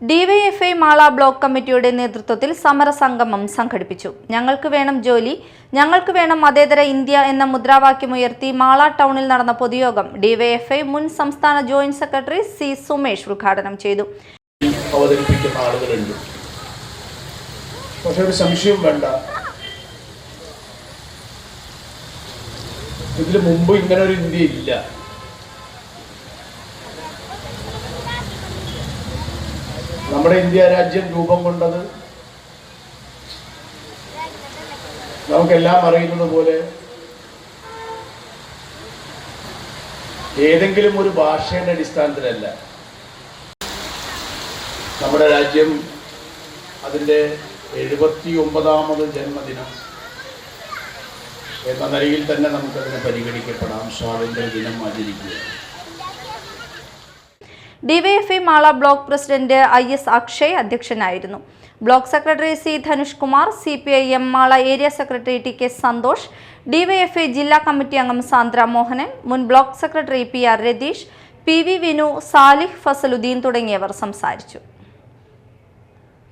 DYFI Mala block കമ്മിറ്റിയുടെ നേതൃത്വത്തിൽ സമരസംഗമം സംഘടിപ്പിച്ചു. ഞങ്ങൾക്ക് വേണം ജോലി ഞങ്ങൾക്ക് വേണം മതേതര ഇന്ത്യ എന്ന മുദ്രാവാക്യം ഉയർത്തി മാള ടൗണിൽ നടന്ന പൊതുയോഗം ഡിവൈഎഫ്ഐ മുൻ സംസ്ഥാന ജോയിന്റ് സെക്രട്ടറി സി സുമേഷ് ഉദ്ഘാടനം ചെയ്തു. അവതരിപ്പിക്കുന്ന ആളുകളുണ്ട്. പക്ഷെ ഒരു സംശയവും വേണ്ട. ഇതിന് മുമ്പ് ഇങ്ങനെ ഒരു ഇന്ത്യ ഇല്ല. നമ്മുടെ ഇന്ത്യ രാജ്യം രൂപം കൊണ്ടത് നമുക്കെല്ലാം അറിയുന്നത് പോലെ ഏതെങ്കിലും ഒരു ഭാഷയുടെ അടിസ്ഥാനത്തിലല്ല നമ്മുടെ രാജ്യം അതിന്റെ എഴുപത്തി ഒമ്പതാമത് ജന്മദിനം എന്ന നിലയിൽ തന്നെ നമുക്കതിനെ പരിഗണിക്കപ്പെടാം. സ്വാതന്ത്ര്യ ദിനം ആചരിക്കുക DYFI Mala block president I S Akshay അധ്യക്ഷനായിരുന്നു. Block secretary C Dhanush Kumar C P I M Mala area secretary T K Santhosh DYFI ജില്ലാ കമ്മിറ്റി അംഗം സാന്ദ്ര മോഹനൻ മുൻ block secretary P R Ratheesh P V Vinu Salih Fazaluddin തുടങ്ങിയവർ സംസാരിച്ചു.